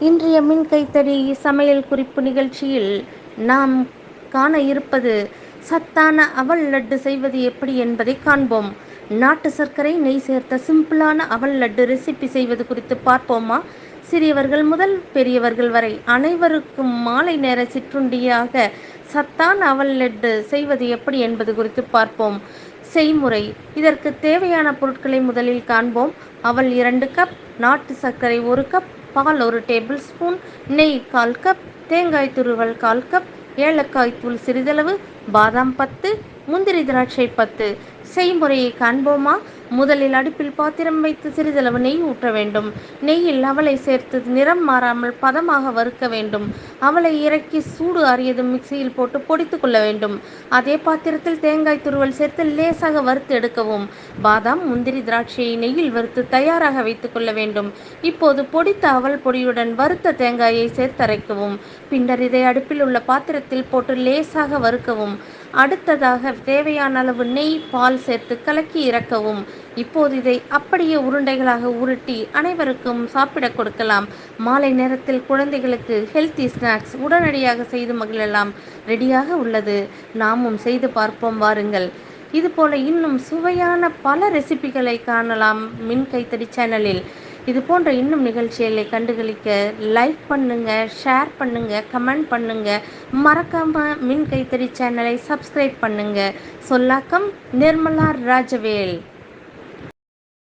இன்றைய மின் கைத்தறி சமையல் குறிப்பு நிகழ்ச்சியில் நாம் காண இருப்பது சத்தான அவல் லட்டு செய்வது எப்படி என்பதை காண்போம். நாட்டு சர்க்கரை நெய் சேர்த்த சிம்பிளான அவல் லட்டு ரெசிபி செய்வது குறித்து பார்ப்போமா? சிறியவர்கள் முதல் பெரியவர்கள் வரை அனைவருக்கும் மாலை நேர சிற்றுண்டியாக சத்தான அவல் லட்டு செய்வது எப்படி என்பது குறித்து பார்ப்போம். செய்முறை. இதற்கு தேவையான பொருட்களை முதலில் காண்போம். அவல் இரண்டு கப் நாட்டு சர்க்கரை ஒரு கப் பால் ஒரு டேபிள் ஸ்பூன் நெய் கால் கப் தேங்காய் துருவல் கால் கப் ஏலக்காய் தூள் சிறிதளவு பாதாம் பத்து முந்திரி திராட்சை பத்து. செய்முறையை காண்போமா? முதலில் அடுப்பில் பாத்திரம் வைத்து சிறிதளவு நெய் ஊற்ற வேண்டும். நெய்யில் அவளை சேர்த்து நிறம் மாறாமல் பதமாக வறுக்க வேண்டும். அவளை இறக்கி சூடு அறியதும் மிக்சியில் போட்டு பொடித்து கொள்ள வேண்டும். அதே பாத்திரத்தில் தேங்காய் துருவல் சேர்த்து லேசாக வறுத்து எடுக்கவும். பாதாம் முந்திரி திராட்சையை நெய்யில் வறுத்து தயாராக வைத்துக் கொள்ள வேண்டும். இப்போது பொடித்த அவல் பொடியுடன் வறுத்த தேங்காயை சேர்த்தரைக்கவும். பின்னர் இதை அடுப்பில் உள்ள பாத்திரத்தில் போட்டு லேசாக வறுக்கவும். அடுத்ததாக தேவையான அளவு நெய் பால் சேர்த்து கலக்கி இறக்கவும். இப்போது இதை அப்படியே உருண்டைகளாக உருட்டி அனைவருக்கும் சாப்பிட கொடுக்கலாம். மாலை நேரத்தில் குழந்தைகளுக்கு ஹெல்த்தி ஸ்நாக்ஸ் உடனடியாக செய்து மகிழலாம். ரெடியாக உள்ளது. நாமும் செய்து பார்ப்போம் வாருங்கள். இதுபோல இன்னும் சுவையான பல ரெசிபிகளை காணலாம். மின் கைத்தறி சேனலில் இது போன்ற இன்னும் நிகழ்ச்சிகளை கண்டுகளிக்க லைக் பண்ணுங்க ஷேர் பண்ணுங்க கமெண்ட் பண்ணுங்க. மறக்காம மின் கைத்தறி சேனலை சப்ஸ்கிரைப் பண்ணுங்க. சொல்லாக்கம் நிர்மலா ராஜவேல்.